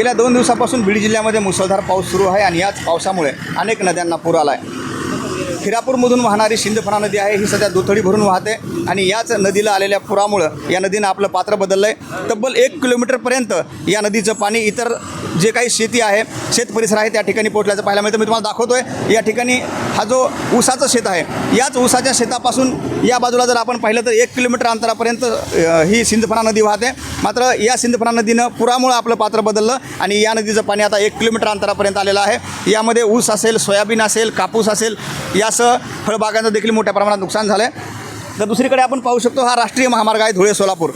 गेल्या दोन दिवसापासून बीड जिल्ह्यामध्ये मुसळधार पाऊस सुरू आहे आणि याच पावसामुळे अनेक नद्यांना पूर आला आहे खिरापूरमधून वाहणारी शिंदफणा नदी आहे. ही सध्या दुथडी भरून वाहते आणि याच नदीला आलेल्या पुरामुळं या नदीनं आपलं पात्र बदललं आहे तब्बल एक किलोमीटरपर्यंत या नदीचं पाणी इतर जे काही शेती आहे शेत परिसर आहे त्या ठिकाणी पोहोचल्याचं पाहायला मिळतं. मी तुम्हाला दाखवतोय या ठिकाणी हा जो ऊसाचं शेत आहे याच ऊसाच्या शेतापासून या बाजूला जर आपण पाहिलं तर एक किलोमीटर अंतरापर्यंत ही सिंधफणा नदी वाहते. मात्र या सिंधफणा नदीनं पुरामुळं आपलं पात्र बदललं आणि या नदीचं पाणी आता एक किलोमीटर अंतरापर्यंत आलेलं आहे. यामध्ये ऊस असेल सोयाबीन असेल कापूस असेल या यासह फळबागांचं देखील मोठ्या प्रमाणात नुकसान झालं आहे तर दुसरीकडे आपण पाहू शकतो हा राष्ट्रीय महामार्ग आहे धुळे सोलापूर.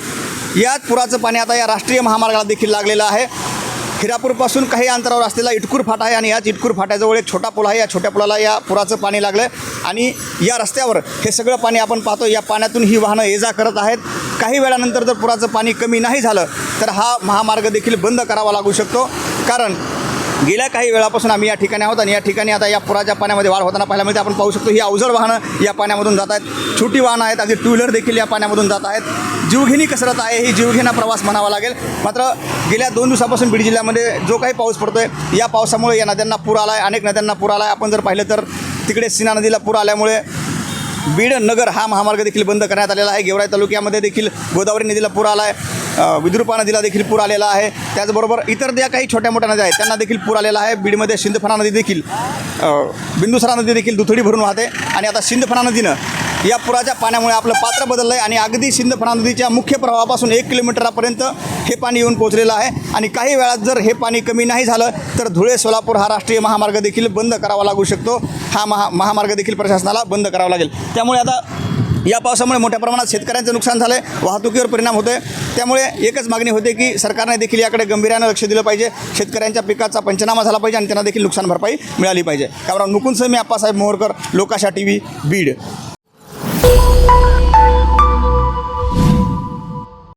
याच पुराचं पाणी आता या राष्ट्रीय महामार्गाला देखील लागलेलं आहे. हिरापूरपासून काही अंतरावर असलेला इटकूर फाटा आहे आणि याच इटकूर फाट्याजवळ एक छोटा पूल आहे. या छोट्या पुलाला या पुराचं पाणी लागलं आहे आणि या रस्त्यावर हे सगळं पाणी आपण पाहतो. या पाण्यातून ही वाहनं ये जा करत आहेत. काही वेळानंतर जर पुराचं पाणी कमी नाही झालं तर हा महामार्ग देखील बंद करावा लागू शकतो. कारण गेल्या काही वेळापासून आम्ही या ठिकाणी आहोत आणि या ठिकाणी आता या पुराच्या पाण्यामध्ये वाढ होताना पाहायला मिळते. आपण पाहू शकतो ही अवजड वाहनं या पाण्यामधून जात आहेत. छोटी वाहनं आहेत अगदी टू व्हीलर देखील या पाण्यामधून जात आहेत. जीवघेणी कसरत आहे ही जीवघेणा प्रवास म्हणावा लागेल. मात्र गेल्या दोन दिवसापासून बीड जिल्ह्यामध्ये जो काही पाऊस पडतो आहे या पावसामुळे या नद्यांना पूर आला आहे अनेक नद्यांना पूर आला आहे आपण जर पाहिलं तर तिकडे सीना नदीला पूर आल्यामुळे बीड नगर हा महामार्ग देखील बंद करण्यात आलेला आहे. गेवराई तालुक्यामध्ये देखील गोदावरी नदीला पूर आला आहे विद्रुपा नदीला देखील पूर आलेला आहे. त्याचबरोबर इतर ज्या काही छोट्या मोठ्या नद्या आहेत त्यांना देखील पूर आलेला आहे. बीडमध्ये शिंदफणा नदी देखील बिंदुसरा नदी देखील दुथडी भरून वाहते. आणि आता शिंदफणा नदीनं या पुराच्या पाण्यामुळे आपलं पात्र बदललं आहे आणि अगदी सिंधफणा नदीच्या मुख्य प्रवाहापासून एक किलोमीटरापर्यंत हे पाणी येऊन पोहोचलेलं आहे. आणि काही वेळात जर हे पाणी कमी नाही झालं तर धुळे सोलापूर हा राष्ट्रीय महामार्ग देखील बंद करावा लागू शकतो. हा महा महामार्ग देखील प्रशासनाला बंद करावा लागेल. त्यामुळे आता या पावसामुळे मोठ्या प्रमाणात शेतकऱ्यांचं नुकसान झालं आहे वाहतुकीवर परिणाम होतो आहे त्यामुळे एकच मागणी होते की सरकारने देखील याकडे गंभीर्यानं लक्ष दिलं पाहिजे. शेतकऱ्यांच्या पिकाचा पंचनामा झाला पाहिजे आणि त्यांना देखील नुकसान भरपाई मिळाली पाहिजे. त्यामुळे मुकुंद मी आप्पासाहेब मोहरकर लोकाशा टी व्ही बीड.